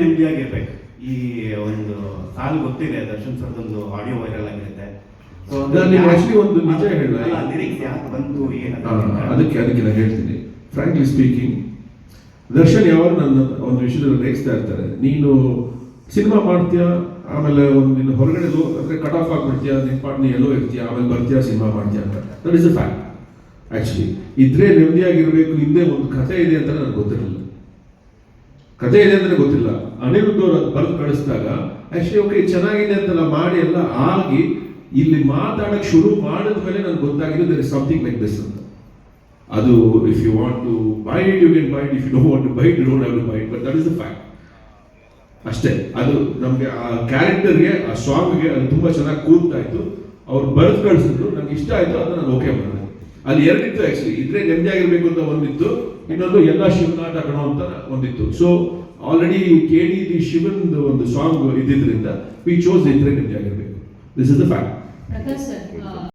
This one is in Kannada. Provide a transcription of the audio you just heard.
ನೆಮ್ಮದಿಯಾಗಿರ್ಬೇಕು ಈ ಒಂದು ಸಾಲು ಗೊತ್ತಿದೆ ದರ್ಶನ್ ಸರ್ದೊಂದು ಆಡಿಯೋ ವೈರಲ್ ಆಗಿರುತ್ತೆ. ಸೊ ಒಂದು ನಿಜ ಹೇಳ ಲಿರಿಕ್ಸ್ ಯಾಕೆ ಬಂತು ಏನು ಆ, ಅದಕ್ಕೆ ಅದಕ್ಕೆ ನಾನು ಹೇಳ್ತೀನಿ. ಫ್ರಾಂಕ್ಲಿ ಸ್ಪೀಕಿಂಗ್ ದರ್ಶನ್ ಯಾವಾಗ ನನ್ನ ಒಂದು ವಿಷಯದಲ್ಲಿ ರೇಗಿಸ್ತಾ ಇರ್ತಾರೆ. ನೀನು ಸಿನಿಮಾ ಮಾಡ್ತೀಯಾ? ಆಮೇಲೆ ಒಂದು ನಿನ್ನ ಹೊರಗಡೆ ಅಂದ್ರೆ ಕಟ್ ಆಫ್ ಆಗಿಬಿಡ್ತೀಯಾ? ನಿನ್ನ ಪಾಟ್ ನೀ ಎಲ್ಲೋ ಇರ್ತೀಯ? ಆಮೇಲೆ ಬರ್ತೀಯಾ ಸಿನಿಮಾ ಮಾಡ್ತೀಯಾ ಅಂತ. That is a fact actually ಇದ್ರೆ ನೆಮ್ಮದಿಯಾಗಿರ್ಬೇಕು ಹಿಂದೆ ಒಂದು ಕಥೆ ಇದೆ ಅಂತ ನನಗೆ ಗೊತ್ತಿರಲಿಲ್ಲ. ಕಥೆ ಇದೆ ಅಂದ್ರೆ ಗೊತ್ತಿಲ್ಲ. ಅನಿರುದ್ಧ ಅವರು ಅದು ಬರೆದು ಕಳಿಸಿದಾಗ ಆಕ್ಚುಲಿ ಓಕೆ ಚೆನ್ನಾಗಿದೆ ಅಂತೆಲ್ಲ, ಮಾಡಿ ಎಲ್ಲ ಆಗಿ ಇಲ್ಲಿ ಮಾತಾಡಕ್ ಶುರು ಮಾಡಿದ ಮೇಲೆ ನನಗೆ ಗೊತ್ತಾಗಿದೆ there is something like this ಅಂತ. ಅದು if you want to buy it you can buy it if you don't want to buy it don't have to buy it but that is the fact ಅಷ್ಟೇ. ಅದು ನಮಗೆ ಆ ಕ್ಯಾರೆಕ್ಟರ್ಗೆ ಆ ಸಾಂಗ್ಗೆ ಅದು ತುಂಬಾ ಚೆನ್ನಾಗಿ ಕೂರ್ತಾಯಿತ್ತು ಅವ್ರು ಬರೆದು ಕಳಿಸಿದ್ರು. ನನಗೆ ಇಷ್ಟ ಆಯಿತು, ಅದನ್ನ ನಾನು ಓಕೆ ಮಾಡಿದೆ. ಅಲ್ಲಿ ಎರಡಿತ್ತು ಆಕ್ಚುಲಿ ಇದ್ರೆ ನೆಮ್ಮದಿಯಾಗಿರ್ಬೇಕು ಅಂತ ಒಂದಿತ್ತು ಇನ್ನೊಂದು ಎಲ್ಲ ಶಿವನಾಟ ಕಣೋ ಅಂತ ಒಂದಿತ್ತು. ಸೊ ಆಲ್ರೆಡಿ ಯು ಕೇಳಿ ದಿ ಶಿವನ್ ಒಂದು ಸಾಂಗ್ ಇದ್ದಿದ್ರಿಂದ ವಿ ಚೋಸ್ ಇದ್ರೆ ನೆಮ್ಮದಿಯಾಗಿರ್ಬೇಕು this is the fact Prakash sir